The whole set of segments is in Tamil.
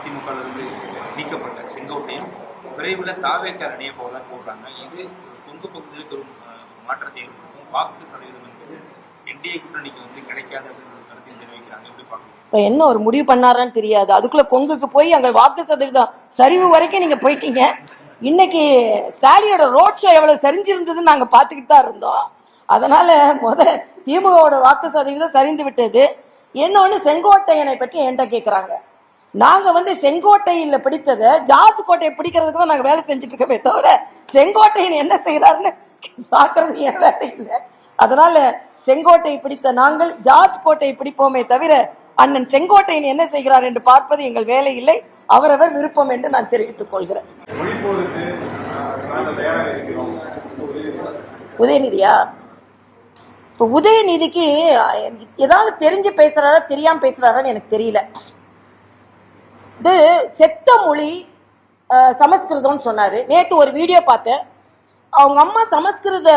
அதிமுகவிலிருந்து நீக்கப்பட்ட செங்கோட்டையும் விரைவில் தாவேக்கர் அணிய போவதாக போடுறாங்க. இது தொங்கு பகுதியில் ஒரு மாற்றத்தை ஏற்படுத்தும். வாக்கு சதவீதம் என்பது என்டிஏ கூட்டணிக்கு வந்து கிடைக்காது கருத்தில் தெரிவிக்கிறாங்க. எப்படி பார்க்கணும்? இப்போ என்ன ஒரு முடிவு பண்ணாரான்னு தெரியாது. அதுக்குள்ள கொங்குக்கு போய் அங்கே வாக்கு சதவீதம் சரிவு வரைக்கும் நீங்க போயிட்டீங்க. இன்னைக்கு ஸ்டாலினோட ரோட் ஷோ எவ்வளவு சரிஞ்சிருந்ததுன்னு நாங்க பார்த்துக்கிட்டு தான் இருந்தோம். அதனால முத திமுகவோட வாக்கு சதவீதம் சரிந்து விட்டது. என்ன ஒன்று செங்கோட்டையனை பற்றி என்கிட்ட கேட்குறாங்க நாங்க வந்து செங்கோட்டையில பிடித்ததை ஜார்ஜ் கோட்டையை பிடிக்கிறதுக்கு தான் நாங்க வேலை செஞ்சுட்டு இருக்கோமே தவிர செங்கோட்டையன் என்ன செய்யறாருன்னு பாக்குறது என் வேலை இல்லை. அதனால செங்கோட்டை பிடித்த நாங்கள் ஜார்ஜ் கோட்டையை பிடிப்போமே தவிர அண்ணன் செங்கோட்டையன் என்ன செய்கிறார் என்று பார்ப்பது எங்கள் வேலை இல்லை. அவரவர் விருப்பம் என்று நான் தெரிவித்துக் கொள்கிறேன். நாங்கள் உதயநிதியா? இப்ப உதயநிதிக்கு ஏதாவது தெரிஞ்சு பேசுறாரா தெரியாம பேசுறாரான்னு எனக்கு தெரியல. இது செத்த மொழி சமஸ்கிருதம்னு சொன்னாரு. நேத்து ஒரு வீடியோ பார்த்தேன். அவங்க அம்மா சமஸ்கிருத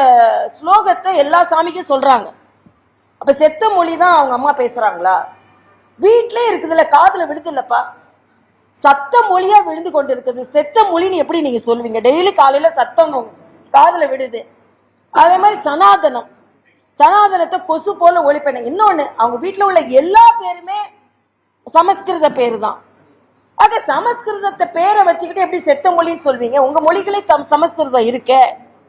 ஸ்லோகத்தை எல்லா சாமிக்கும் சொல்றாங்க. அப்ப செத்த மொழி தான் அவங்க அம்மா பேசுறாங்களா? வீட்டிலே இருக்குதுல்ல காதுல விழுது இல்லப்பா சத்த மொழியா விழுந்து கொண்டு இருக்குது செத்த மொழின்னு எப்படி நீங்க சொல்லுவீங்க? டெய்லி காலையில சத்தம் உங்க காதுல விழுது. அதே மாதிரி சனாதனம். சனாதனத்தை கொசு போல ஒழிப்பேன் இன்னொன்னு அவங்க வீட்டில் உள்ள எல்லா பேருமே சமஸ்கிருத பேரு தான் அதை சமஸ்கிருதத்தை பேரை வச்சுக்கிட்டு எப்படி செத்த மொழின்னு சொல்வீங்க? உங்க மொழிகளே தம் சமஸ்கிருதம் இருக்கே.